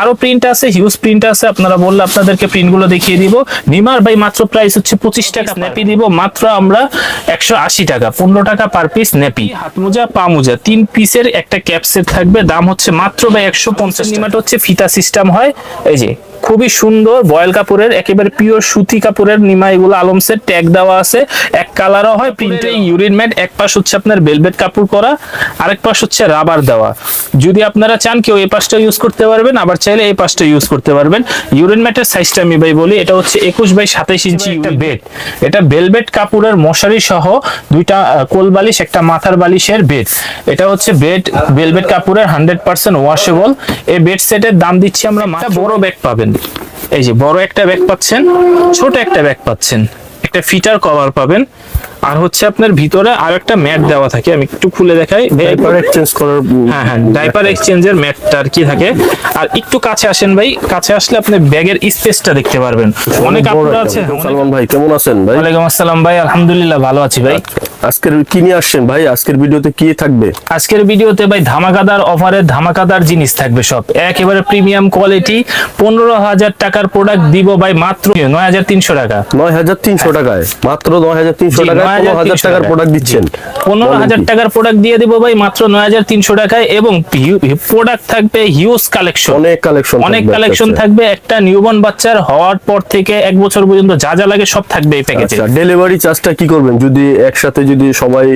আরও প্রিন্ট আছে huge print আছে আপনারা বললে আপনাদেরকে প্রিন্টগুলো দেখিয়ে দিব। নিমার ভাই মাত্র প্রাইস হচ্ছে পঁচিশ টাকা নেপি দিব মাত্র আমরা একশো আশি টাকা পনেরো টাকা পার পিস নেপি হাত মোজা পা মোজা তিন পিসের একটা ক্যাপসেট থাকবে দাম হচ্ছে মাত্র ভাই একশো পঞ্চাশ নিমাটা হচ্ছে ফিতা সিস্টেম হয় এই যে। খুবই সুন্দর বয়েল কাপড়ের একেবারে পিওর সুতি কাপড়ের নিমা এগুলো আলমসের ট্যাগ দেওয়া আছে। এক কালারও হয় প্রিন্টে ইউরিন ম্যাট এক পাশ হচ্ছে আপনার বেলভেট কাপড় করা আরেক পাশ হচ্ছে রাবার দেওয়া। যদি আপনারা চান কেউ এই পাশটা ইউজ করতে পারবেন আবার চাইলে এই পাশটা ইউজ করতে পারবেন। ইউরিন ম্যাটের সাইজটা আমি ভাই বলি এটা হচ্ছে একুশ বাই সাতাইশ ইঞ্চি একটা বেড এটা বেলভেট কাপড়ের মশারি সহ দুইটা কোল বালিশ একটা মাথার বালিশের বেড এটা হচ্ছে বেড বেলভেট কাপড়ের হান্ড্রেড পার্সেন্ট ওয়াশেবল এই বেড সেটের দাম দিচ্ছি আমরা বড় ব্যাগ পাবেন। এই যে বড় একটা ব্যাগ পাচ্ছেন ছোট একটা ব্যাগ পাচ্ছেন। একটা ফিটার কভার পাবেন। আর হচ্ছে আপনার ভিতরে আর একটা ম্যাট দেওয়া থাকে আমি একটু খুলে দেখাই। ডাইপার এক্সচেঞ্জ করার হ্যাঁ হ্যাঁ ডাইপার এক্সচেঞ্জের ম্যাটটা আর কি থাকে। আর একটু কাছে আসেন ভাই কাছে আসলে আপনি ব্যাগের স্পেসটা দেখতে পারবেন। অনেক একটা। আছে। সালমান ভাই কেমন আছেন ভাই? ওয়ালাইকুম আসসালাম ভাই আলহামদুলিল্লাহ ভালো আছি ভাই। আজকের কি নিয়ে আসছেন ভাই? আজকের ভিডিওতে কি থাকবে? আজকের ভিডিওতে ভাই ধামাকাদার অফারে ধামাকাদার জিনিস থাকবে সব। একেবারে প্রিমিয়াম কোয়ালিটি পনেরো হাজার টাকার প্রোডাক্ট দিব ভাই মাত্র নয় হাজার তিনশো টাকা। নয় হাজার তিনশো টাকায়। মাত্র নয় হাজার তিনশো টাকায় পনেরো হাজার টাকার প্রোডাক্ট দিচ্ছেন। পনেরো হাজার টাকার প্রোডাক্ট দিয়ে দিব ভাই মাত্র নয় হাজার তিনশো টাকায় এবং প্রোডাক্ট থাকবে হিউজ কালেকশন অনেক কালেকশন অনেক কালেকশন থাকবে একটা নিউবর্ন বাচ্চার হওয়ার পর থেকে এক বছর পর্যন্ত যা যা লাগে সব থাকবে এই প্যাকেজে ডেলিভারি চার্জটা কি করবেন? যদি একসাথে যদি সবাই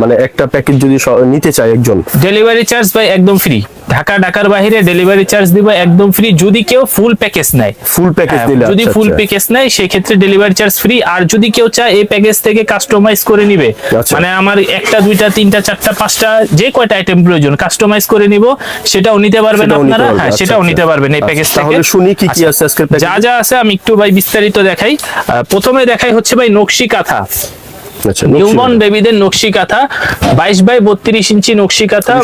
মানে একটা প্যাকেজ যদি নিতে চায় একজন। ডেলিভারি চার্জ ভাই একদম ফ্রি ঢাকা ঢাকার বাইরে ডেলিভারি চার্জ দিব একদম ফ্রি যদি কেউ ফুল প্যাকেজ নেয়। ফুল প্যাকেজ হ্যাঁ, দিলে যদি আচ্ছা, ফুল আচ্ছা। প্যাকেজ নেয় সেই ক্ষেত্রে ডেলিভারি চার্জ ফ্রি আর যদি কেউ চায় এই প্যাকেজ থেকে কাস্টমাইজ করে নিবে। আচ্ছা। মানে আমার একটা দুইটা তিনটা চারটা পাঁচটা যে কয়টা আইটেম প্রয়োজন কাস্টমাইজ করে নিব। সেটাও নিতে পারবেন আপনারা। হ্যাঁ আচ্ছা, সেটাও আচ্ছা। নিতে পারবেন এই আচ্ছা, প্যাকেজ তাহলে শুনি কি কি আচ্ছা, আছে আজকের যা যা আছে আমি একটু ভাই বিস্তারিত দেখাই। প্রথমে দেখাই হচ্ছে ভাই নকশি কাঁথা। আচ্ছা নিউবর্ন বেবিদের নকশি কাঁথা বাইশ বাই বত্রিশ ইঞ্চি নকশি কাঁথা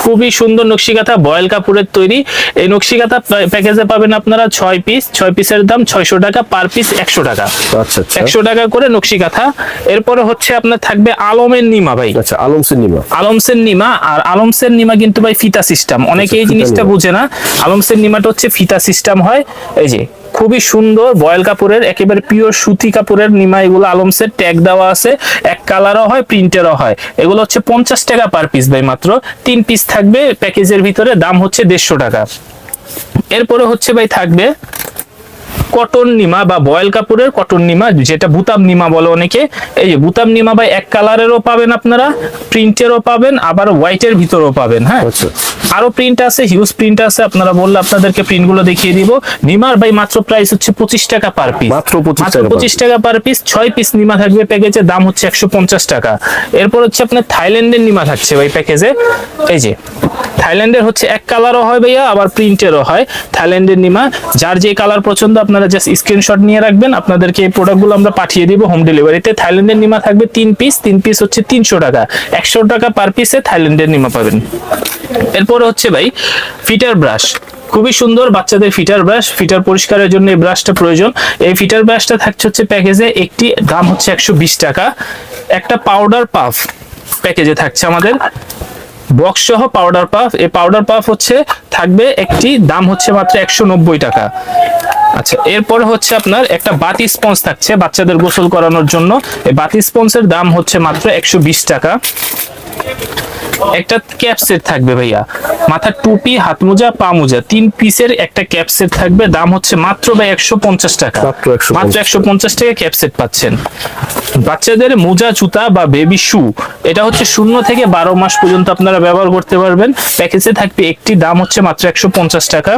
খুবই সুন্দর। নকশি কাঁথা বয়েল কাপড়ের তৈরি। এই নকশি কাঁথা প্যাকেজে পাবেন আপনারা ছয় পিস ছয় পিসের দাম ছয়শো টাকা পার পিস একশো টাকা। আচ্ছা আচ্ছা। একশো টাকা করে নকশি কাঁথা। এরপরে হচ্ছে আপনার থাকবে আলমের নিমা ভাই। আচ্ছা আলম সিনেমা আলমসের নিমা আর আলমসের নিমা কিন্তু ভাই ফিতা সিস্টেম। অনেকে এই জিনিসটা বুঝে না। আলমসের নিমাটা হচ্ছে ফিতা সিস্টেম হয়। এই যে খুবই সুন্দর, বয়েল কাপড়ের, একেবারে পিওর সুতি কাপড়ের নিমা এগুলো আলমসের ট্যাগ দেওয়া আছে। এক কালারও হয় প্রিন্টেরও হয়। এগুলো হচ্ছে পঞ্চাশ টাকা পার পিস ভাই মাত্র। তিন পিস থাকবে প্যাকেজের ভিতরে দাম হচ্ছে দেড়শো টাকা। এরপরে হচ্ছে ভাই থাকবে কটন নিমা বা বয়েল কাপড়ের কটন নিমা যেটা বুতাম নিমা বলে অনেকে। এই যে বুতাম নিমা ভাই এক কালারেরও পাবেন আপনারা প্রিন্টেরও পাবেন আবার হোয়াইটের ভিতরেও পাবেন হ্যাঁ? আচ্ছা। আরও প্রিন্ট আছে হিউজ প্রিন্ট আছে আপনারা বললে আপনাদেরকে প্রিন্টগুলো দেখিয়ে দিব। নিমার ভাই মাত্র প্রাইস হচ্ছে পঁচিশ টাকা পার পিস মাত্র 25 টাকা per পঁচিশ টাকা পার পিস ছয় পিস নিমা থাকবে প্যাকেজে দাম হচ্ছে একশো পঞ্চাশ টাকা। এরপর হচ্ছে আপনার থাইল্যান্ডের নিমা থাকছে ভাই প্যাকেজে এই যে থাইল্যান্ডের হচ্ছে এক কালারও হয় ভাইয়া আবার প্রিন্টেরও হয়। থাইল্যান্ডের নিমা যার যে কালার পছন্দ আপনারা জাস্ট স্ক্রিনশট নিয়ে রাখবেন, আপনাদেরকে এই প্রোডাক্টগুলো আমরা পাঠিয়ে দিব হোম ডেলিভারিতে থাইল্যান্ডের নিমা থাকবে তিন পিস তিন পিস হচ্ছে তিনশো টাকা। একশো টাকা পার পিসে থাইল্যান্ডের নিমা পাবেন। এরপরে হচ্ছে ভাই, ফিটার ব্রাশ। খুবই সুন্দর বাচ্চাদের ফিটার ব্রাশ, ফিটার পরিষ্কারের জন্য এই ব্রাশটা প্রয়োজন। এই ফিটার ব্রাশটা থাকছে হচ্ছে প্যাকেজে একটি, দাম হচ্ছে একশো বিশ টাকা। একটা পাউডার পাফ প্যাকেজে থাকছে আমাদের। বক্স সহ পাউডার পাফ এই পাউডার পাফ হচ্ছে, থাকবে একটি, দাম হচ্ছে মাত্র একশো নব্বই টাকা। আচ্ছা এরপর হচ্ছে আপনার একটা বাতি স্পঞ্জ থাকছে বাচ্চাদের গোসল করানোর জন্য। এই বাতি স্পঞ্জের দাম হচ্ছে মাত্র একশো বিশ টাকা। একটা ক্যাপ সেট থাকবে ভাইয়া। মাথার টুপি হাত মোজা পা মোজা তিন পিসের একটা ক্যাপ সেট থাকবে। দাম হচ্ছে মাত্র বা একশো পঞ্চাশ টাকা। মাত্র 150 মাত্র একশো পঞ্চাশ টাকা ক্যাপ সেট পাচ্ছেন। বাচ্চাদের মোজা, জুতা বা বেবি শু এটা হচ্ছে শূন্য থেকে বারো মাস পর্যন্ত আপনারা ব্যবহার করতে পারবেন। প্যাকেজে থাকবে একটি, দাম হচ্ছে মাত্র একশো পঞ্চাশ টাকা।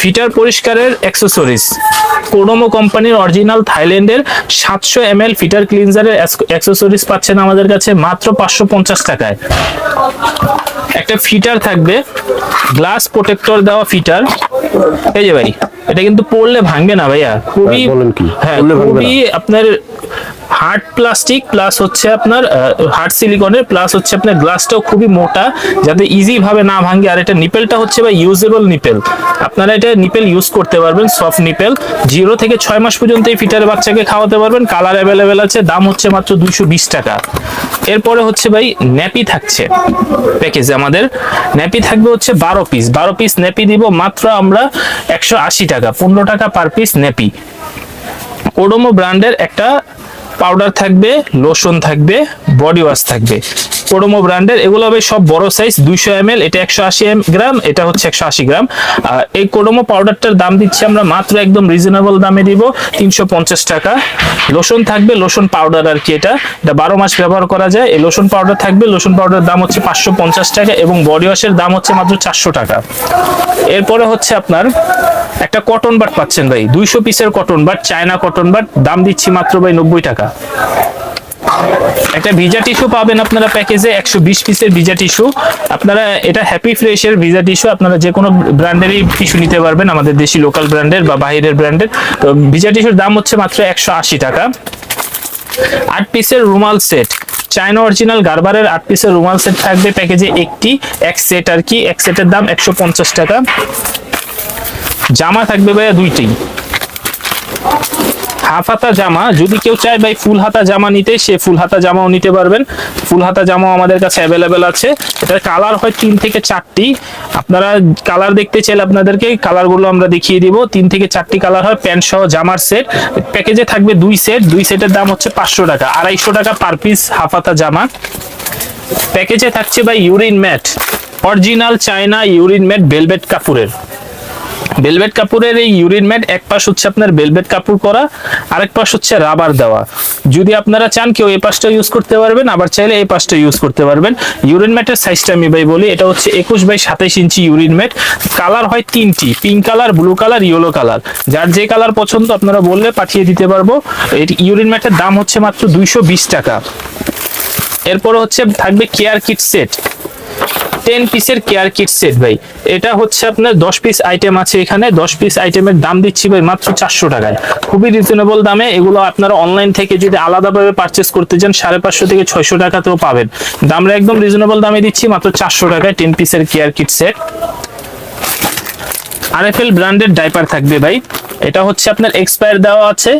ফিটার পরিষ্কারের অ্যাক্সেসরিজ কোডোমো কোম্পানির অরিজিনাল থাইল্যান্ডের সাতশো এম এল ফিটার ক্লিনজারের অ্যাক্সেসরিজ পাচ্ছেন আমাদের কাছে মাত্র পাঁচশো পঞ্চাশ টাকায়। একটা ফিটার থাকবে গ্লাস প্রোটেক্টর দেওয়া ফিটার। এই যে ভাই এটা কিন্তু পড়লে ভাঙবে না ভাইয়া খুবই হ্যাঁ, বলেন কি? হ্যাঁ পড়লে ভাঙবে খুবই আপনার হার্ড প্লাস্টিক, প্লাস হচ্ছে আপনার হার্ড সিলিকনের, প্লাস হচ্ছে আপনার গ্লাসটাও খুবই মোটা, যাতে ইজি ভাবে না ভাঙে আর এটা নিপেলটা হচ্ছে বা ইউজেবল নিপেল। আপনারা এটা নিপেল ইউজ করতে পারবেন সফট নিপেল। জিরো থেকে ছয় মাস পর্যন্ত এই ফিটারের বাচ্চাকে খাওয়াতে পারবেন। কালার অ্যাভেলেবেল আছে, দাম হচ্ছে মাত্র দুইশো বিশ টাকা। এরপরে হচ্ছে ভাই ন্যাপি থাকছে প্যাকেজে আমাদের। ন্যাপি থাকবে হচ্ছে বারো পিস বারো পিস ন্যাপি দিব মাত্র আমরা একশো আশি টাকা, পনেরো টাকা পার পিস ন্যাপি। ওডোমো ব্র্যান্ডের একটা পাউডার থাকবে লোশন থাকবে বডি ওয়াশ থাকবে। ওডোমো ব্র্যান্ডের, এগুলো হবে সব বড় সাইজ দুইশো এম এটা একশো আশি গ্রাম এটা হচ্ছে একশো আশি গ্রাম এই কোডোমো পাউডারটার দাম দিচ্ছি আমরা মাত্র একদম রিজনেবল দামে দিব, তিনশো পঞ্চাশ টাকা। লোশন থাকবে, লোশন পাউডার আর কি এটা। এটা বারো মাস ব্যবহার করা যায়। এই লোশন পাউডার থাকবে, লোশন পাউডার দাম হচ্ছে পাঁচশো পঞ্চাশ টাকা এবং বডি ওয়াশের দাম হচ্ছে মাত্র চারশো টাকা। এরপরে হচ্ছে আপনার একটা কটন বাট পাচ্ছেন ভাই, দুইশো পিসের cotton bud China cotton bud দাম দিচ্ছি মাত্র ভাই নব্বই টাকা। একটা ভিজা টিস্যু পাবেন আপনারা প্যাকেজে, একশো বিশ পিসের ভিজা টিস্যু। আপনারা এটা হ্যাপি ফ্রেশের ভিজা টিস্যু, আপনারা যে কোনো ব্র্যান্ডেরই টিস্যু নিতে পারবেন, আমাদের দেশি লোকাল ব্র্যান্ডের বা বাইরের ব্র্যান্ডের। তো ভিজা টিস্যুর দাম হচ্ছে মাত্র একশো আশি টাকা। আট পিসের রুমাল সেট, চায়না অরিজিনাল গারবারের আট পিসের রুমাল সেট থাকবে প্যাকেজে একটি, এক সেট আর কি, এক সেটের দাম একশো পঞ্চাশ টাকা। জামা থাকবে ভাইয়া দুইটি। হাফ হাতা জামা, যদি কেউ চায় ভাই ফুল হাতা জামা নিতে, সে ফুল হাতা জামাও নিতে পারবেন। ফুল হাতা জামাও আমাদের কাছে অ্যাভেলেবেল আছে। এটার কালার হয় তিন থেকে চারটি। আপনারা কালার দেখতে চাইলে আপনাদেরকে কালারগুলো আমরা দেখিয়ে দিব। তিন থেকে চারটি কালার হয় প্যান্ট সহ জামার সেট প্যাকেজে থাকবে দুই সেট দুই সেটের দাম হচ্ছে পাঁচশো টাকা। আড়াইশো টাকা পার পিস হাফ হাতা জামা প্যাকেজে থাকছে ভাই urine mat original China urine mat velvet কাপড়ের। ভেলভেট কাপড়ের এই ইউরিন ম্যাট এক পাশ হচ্ছে আপনার ভেলভেট কাপড় করা, আরেক পাশ হচ্ছে রাবার দেওয়া। যদি আপনারা চান, কেউ এই পাশটা ইউজ করতে পারবেন, আবার চাইলে এই পাশটা ইউজ করতে পারবেন। ইউরিন ম্যাটের সাইজটা আমি ভাই বলি, এটা হচ্ছে একুশ বাই সাতাইশ ইঞ্চি ইউরিন ম্যাট কালার হয় তিনটি pink colour blue colour yellow colour যার যে কালার পছন্দ আপনারা বললে পাঠিয়ে দিতে পারব। এই ইউরিন ম্যাটের দাম হচ্ছে মাত্র দুইশো বিশ টাকা। এরপরে হচ্ছে থাকবে কেয়ার কিট সেট টেন পিসের কেয়ার কিট সেট ভাই। এটা হচ্ছে আপনার দশ পিস আইটেম আছে এখানে। দশ পিস আইটেমের দাম দিচ্ছি ভাই মাত্র চারশো টাকায়। খুবই রিজনেবল দামে। এগুলো আপনারা অনলাইন থেকে যদি আলাদাভাবে পারচেস করতে চান, সাড়ে পাঁচশো থেকে ছয়শো টাকাতেও পাবেন। দামটা একদম রিজনেবল দামে দিচ্ছি, মাত্র চারশো টাকায় টেন পিসের কেয়ার কিট সেট আরএফএল ব্র্যান্ডের ডাইপার থাকবে ভাই। এটা হচ্ছে আপনার এক্সপায়ার দেওয়া আছে।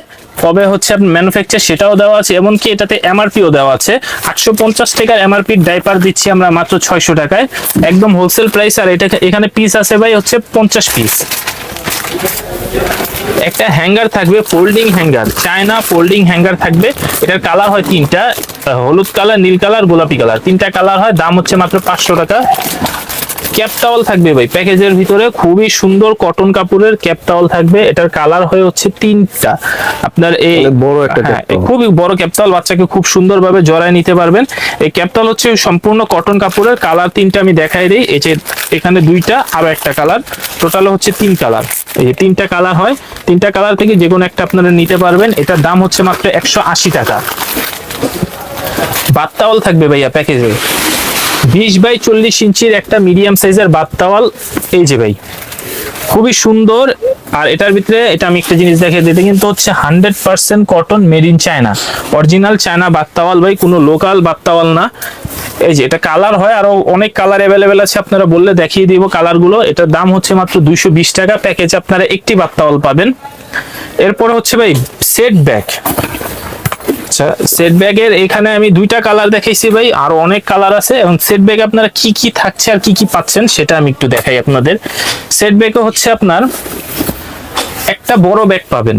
কবে হচ্ছে আপনার ম্যানুফ্যাকচার সেটাও দেওয়া আছে, এমনকি এটাতে এমআরপিও দেওয়া আছে। আটশো পঞ্চাশ টাকার এমআরপির ডাইপার দিচ্ছি আমরা মাত্র ছয়শো টাকায়। একদম হোলসেল প্রাইস আর এটা এখানে পিস আছে ভাই হচ্ছে পঞ্চাশ পিস একটা হ্যাঙ্গার থাকবে folding hanger China folding hanger থাকবে। এটার কালার হয় তিনটা হলুদ কালার নীল কালার গোলাপি কালার তিনটা কালার হয়, দাম হচ্ছে মাত্র পাঁচশো টাকা। ক্যাপ টাওয়াল থাকবে ভাই। প্যাকেজের ভিতরে খুবই সুন্দর কটন কাপড়ের ক্যাপ টাওয়াল থাকবে। এটার কালার হয়ে হচ্ছে তিনটা। আপনার এই বড় একটা হ্যাঁ, খুবই বড় ক্যাপটাল বাচ্চাকে খুব সুন্দরভাবে জড়ায় নিতে পারবেন। এই ক্যাপটাল হচ্ছে সম্পূর্ণ কটন কাপড়ের। কালার তিনটা আমি দেখাই দিই। এই যে এখানে দুইটা আর একটা কালার। টোটাল হচ্ছে তিন কালার। এই যে তিনটা কালার হয়। তিনটা কালার থেকে যে কোনো একটা আপনারা নিতে পারবেন। এটার দাম হচ্ছে মাত্র একশো আশি টাকা। বাত্তাওয়াল থাকবে ভাইয়া প্যাকেজে। বিশ বাই চল্লিশ ইঞ্চির একটা মিডিয়াম সাইজের বাত্তাওয়াল এই যে ভাই, খুবই সুন্দর। আর এটার ভিতরে, এটা আমি একটা জিনিস দেখে দিতে কিন্তু হচ্ছে hundred percent cotton made in China original China বাত্তাওয়াল ভাই, কোনো লোকাল বাত্তাওয়াল না। এই যে, এটা কালার হয়, আরও অনেক কালার অ্যাভেলেবেল আছে, আপনারা বললে দেখিয়ে দিব কালারগুলো এটার দাম হচ্ছে মাত্র দুইশো বিশ টাকা। প্যাকেজ আপনারা একটি বাত্তাওয়াল পাবেন। এরপর হচ্ছে ভাই সেট ব্যাগ আচ্ছা সেট ব্যাগের এখানে আমি দুইটা কালার দেখাইছি ভাই, আর অনেক কালার আছে, এবং সেট ব্যাগ আপনারা কি কি থাকছে আর কি কি পাচ্ছেন সেটা আমি একটু দেখাই আপনাদের। সেট ব্যাগে হচ্ছে আপনার একটা বড় ব্যাগ পাবেন।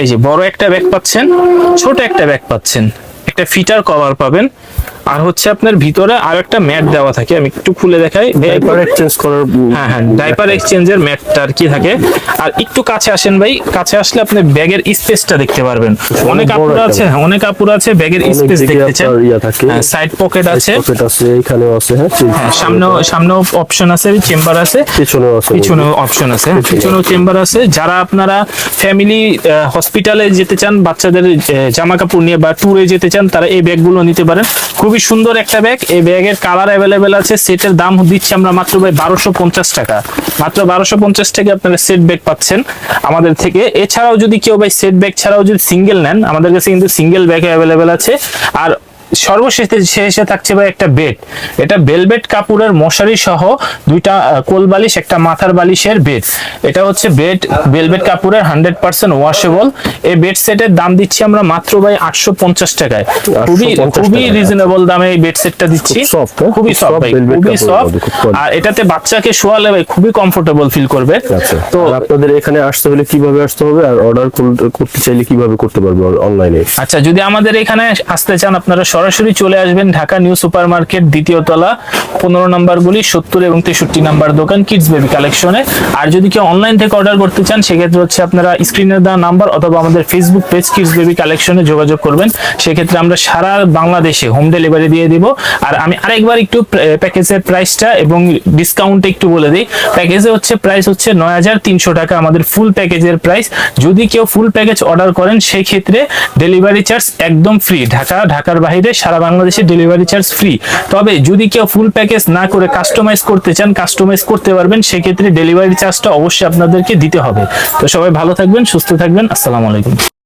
এই যে বড় একটা ব্যাগ পাচ্ছেন, ছোট একটা ব্যাগ পাচ্ছেন। একটা ফিটার কভার পাবেন। আর হচ্ছে আপনার ভিতরে আর একটা ম্যাট দেওয়া থাকে আমি একটু খুলে দেখাই। ডাইপার এক্সচেঞ্জ করার হ্যাঁ হ্যাঁ ডাইপার এক্সচেঞ্জের ম্যাটটা আর কি থাকে। আর একটু কাছে আসেন ভাই কাছে আসলে আপনি ব্যাগের স্পেসটা দেখতে পারবেন। অনেক বড় কাপড় আছে অনেক কাপড় আছে ব্যাগের স্পেস দিকে দেখতে চান আপনার ইয়া থাকে। হ্যাঁ সাইড পকেট আছে। পকেট আছে এখানেও আছে হ্যাঁ হ্যাঁ সামনেও অপশন আছে চেম্বার আছে পিছনেও আছে। পিছনেও অপশন আছে হ্যাঁ, পিছনেও চেম্বার আছে। যারা আপনারা ফ্যামিলি হসপিটালে যেতে চান বাচ্চাদের জামা কাপড় নিয়ে বা ট্যুরে যেতে চান তারা এই ব্যাগগুলো নিতে পারেন। খুবই খুবই সুন্দর একটা ব্যাগ এই ব্যাগের কালার অ্যাভেলেবেল আছে। সেটের দাম দিচ্ছি আমরা মাত্র ভাই বারোশো পঞ্চাশ টাকা। মাত্র বারোশো পঞ্চাশ টাকা আপনারা সেট ব্যাগ পাচ্ছেন আমাদের থেকে। এছাড়াও যদি কেউ ভাই সেট ব্যাগ ছাড়াও যদি সিঙ্গেল নেন, আমাদের কাছে কিন্তু সিঙ্গেল ব্যাগ অ্যাভেলেবেল আছে। আর সর্বশেষে শেষে থাকছে ভাই একটা বেড। এটা বেলবেট কাপড়ের মশারি সহ দুইটা কোল বালিশ একটা মাথার বালিশের বেড। এটা হচ্ছে বেড বেলবেট কাপড়ের হান্ড্রেড পার্সেন্ট ওয়াশেবল। এই বেড সেটের দাম দিচ্ছি আমরা মাত্র ভাই আটশো পঞ্চাশ টাকায়। খুবই খুবই রিজনেবল দামে এই বেড সেটটা দিচ্ছি। হ্যাঁ? খুবই সফট ভাই খুবই সফট। আর এটাতে বাচ্চাকে শোয়ালে ভাই খুবই কমফোর্টেবল ফিল করবে। আচ্ছা তো তো আপনাদের এখানে আসতে হলে কীভাবে আসতে হবে? আর অর্ডার করতে চাইলে কীভাবে করতে পারবে অনলাইনে আচ্ছা যদি আমাদের এখানে আসতে চান আপনারা সরাসরি চলে আসবেন ঢাকা নিউ সুপার মার্কেট দ্বিতীয় তলা, পনেরো নাম্বার গুলি, সত্তর এবং তেষট্টি নাম্বার দোকান কিডস বেবি কালেকশনে আর যদি কেউ অনলাইন থেকে অর্ডার করতে চান, সেক্ষেত্রে হচ্ছে আপনারা স্ক্রিনে দেওয়া নাম্বার অথবা আমাদের ফেসবুক পেজ কিডস বেবি কালেকশনে যোগাযোগ করবেন। সেক্ষেত্রে আমরা সারা বাংলাদেশে হোম ডেলিভারি দিয়ে দিব। আর আমি আরেকবার একটু প্যাকেজের প্রাইসটা এবং ডিসকাউন্ট একটু বলে দিই। প্যাকেজে হচ্ছে প্রাইস হচ্ছে নয় হাজার তিনশো টাকা, আমাদের ফুল প্যাকেজের প্রাইস যদি কেউ ফুল প্যাকেজ অর্ডার করেন, সেক্ষেত্রে ডেলিভারি চার্জ একদম ফ্রি ঢাকা, ঢাকার বাইরে সারা বাংলাদেশে ডেলিভারি চার্জ ফ্রি তবে যদি কেউ ফুল প্যাকেজ না করে কাস্টমাইজ করতে চান কাস্টমাইজ করতে পারবেন, সেক্ষেত্রে ডেলিভারি চার্জটা অবশ্যই আপনাদেরকে দিতে হবে। তো সবাই ভালো থাকবেন, সুস্থ থাকবেন, আসসালামু আলাইকুম।